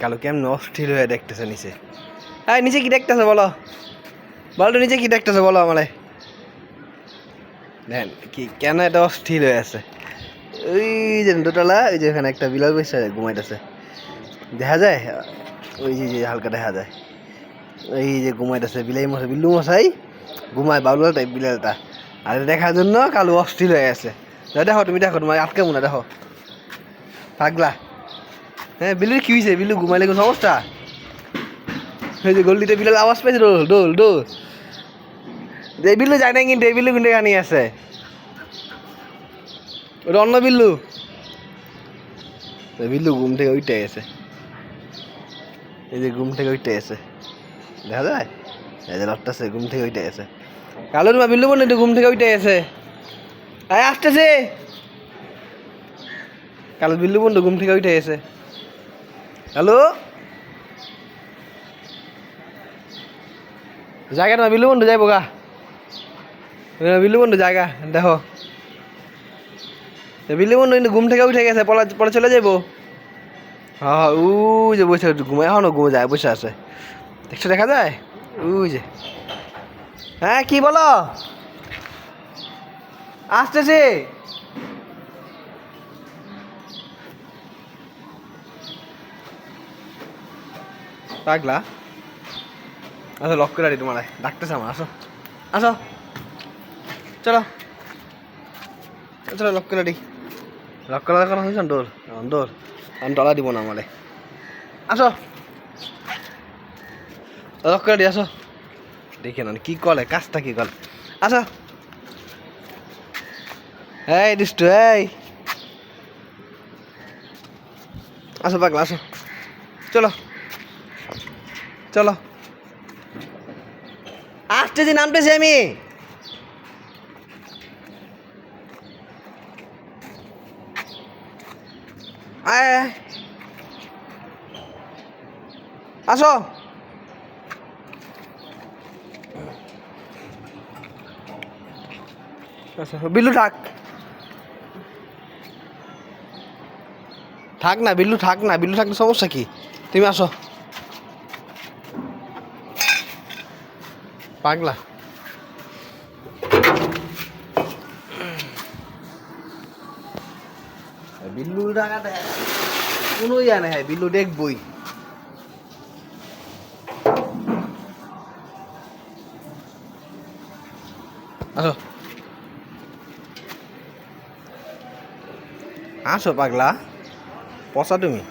কালো কেমন অস্থির হয়ে দেখতেছে নিচে। হ্যাঁ নিচে কি দেখতেছে বলো? বলো নিচে কি দেখতেছে বলো আমারে? দেন, কি, কেন এটা অস্থির হয়ে আছে? ওই যে দোতলা, ওই যে এখানে একটা বিলাল বসে ঘুমাইতেছে। দেখা যায়? ওই যে হালকা দেখা যায়। এই যে ঘুমাইতেছে বিলাই মশাই, বিল্লু মশাই। ঘুমায় বাউলা টাইপ বিলালটা। আর দেখার জন্য কালো অস্থির হয়ে আছে। দেখো, তুমি দেখো, তোমার আটকে মনে দেখো। পাগলা। হ্যাঁ বিলুর কি হয়েছে বিলু ঘুমাইলে কোনো সমস্যা? এই যে গল্লিতে বিলাল আওয়াজ পাইছে ডোল ডোল ডোল এই বিল্লু যায় না কিন্তু, এই বিল্লু কিন্তু এখানেই আছে। অন্য বিল্লু। বিল্লু ঘুম থেকে ওইটাই আছে এই যে ঘুম থেকে ওইটাই আছে দেখা যায়? এই যে লটটাছে, ঘুম থেকে ওইটাই আছে কালো মা বিল্লু বন্ধু ঘুম থেকে ওইটাই আছে আয়, আসতেছে। কালো বিল্লু বন্ধু ঘুম থেকে ওইটাই আছে হ্যালো? জায়গা না বিলু বন্ধু যাইব গা। এ, বিল্লু বন্ধু জায়গা দেখো। বিলু বন্ধু কিন্তু ঘুম থেকে উঠে গেছে পলা পরে চলে যাব হ্যাঁ উ যে বসে ঘুমায় এখনও ঘুমে যায় বসে আছে। দেখছ দেখা যায়? উ যে। হ্যাঁ কি বলো? আসতেছে। পাগলা। আসো লক করে তোমার। ডাকতেছে আমার, আসো। আসো। চলো। চলো লক করে দি লক করে দেখানো হয়েছে ডোর ডোর আমি ডলা দিব না আমারে। আসো। লক করে দি আসো। দেখে না, কি কলে, কাজটা কি কলে। আসো। এই, দুষ্টু, এই। আসো, পাগলা, আসো। চলো। চলো। আসতেছি নামতেছি আমি। আয়। আসো আসো, বিল্লু থাক। থাক না বিল্লু থাক না বিল্লু থাকলে সমস্যা কি? তুমি আসো। পাগলা। বিল্লু টাকাটা কোনো ইয়া নাই বিল্লু দেখবই। আসো। আসো পাগলা। পচা তুমি?